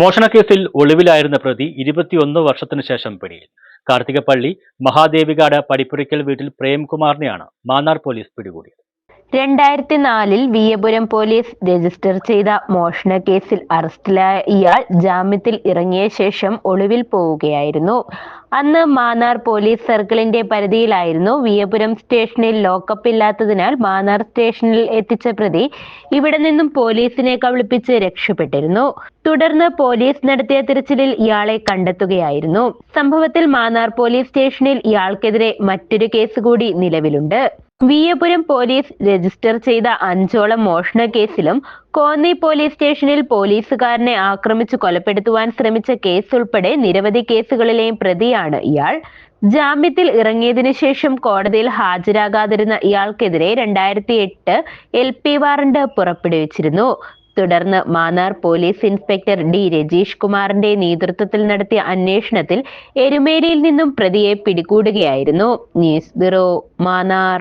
മോഷണക്കേസിൽ ഒളിവിലായിരുന്ന പ്രതി ഇരുപത്തിയൊന്ന് വർഷത്തിനു ശേഷം പിടിയിൽ. കാർത്തികപ്പള്ളി മഹാദേവികാട് പടിപ്പുരയ്ക്കൽ വീട്ടിൽ പ്രേംകുമാറിനെയാണ് മാന്നാർ പോലീസ് പിടികൂടിയത്. രണ്ടായിരത്തി നാലിൽ വിയപുരം പോലീസ് രജിസ്റ്റർ ചെയ്ത മോഷണ കേസിൽ അറസ്റ്റിലായ ഇയാൾ ജാമ്യത്തിൽ ഇറങ്ങിയ ശേഷം ഒളിവിൽ പോവുകയായിരുന്നു. അന്ന് മാന്നാർ പോലീസ് സർക്കിളിന്റെ പരിധിയിലായിരുന്നു വിയപുരം സ്റ്റേഷനിൽ ലോക്കപ്പ് ഇല്ലാത്തതിനാൽ മാന്നാർ സ്റ്റേഷനിൽ എത്തിച്ച പ്രതി ഇവിടെ നിന്നും പോലീസിനെ കബളിപ്പിച്ച് രക്ഷപ്പെട്ടിരുന്നു. തുടർന്ന് പോലീസ് നടത്തിയ തിരച്ചിലിൽ ഇയാളെ കണ്ടെത്തുകയായിരുന്നു. സംഭവത്തിൽ മാന്നാർ പോലീസ് സ്റ്റേഷനിൽ ഇയാൾക്കെതിരെ മറ്റൊരു കേസ് കൂടി നിലവിലുണ്ട്. വിയപുരം പോലീസ് രജിസ്റ്റർ ചെയ്ത അഞ്ചോളം മോഷണ കേസിലും കോന്നി പോലീസ് സ്റ്റേഷനിൽ പോലീസുകാരനെ ആക്രമിച്ചു കൊലപ്പെടുത്തുവാൻ ശ്രമിച്ച കേസ് ഉൾപ്പെടെ നിരവധി കേസുകളിലെയും പ്രതിയാണ് ഇയാൾ. ജാമ്യത്തിൽ ഇറങ്ങിയതിനു ശേഷം കോടതിയിൽ ഹാജരാകാതിരുന്ന ഇയാൾക്കെതിരെ രണ്ടായിരത്തി എട്ട് എൽ പി വാറണ്ട് പുറപ്പെടുവിച്ചിരുന്നു. തുടർന്ന് Mannar police inspector D Rajeesh കുമാറിന്റെ നേതൃത്വത്തിൽ നടത്തിയ അന്വേഷണത്തിൽ എരുമേലിയിൽ നിന്നും പ്രതിയെ പിടികൂടുകയായിരുന്നു. News bureau Mannar.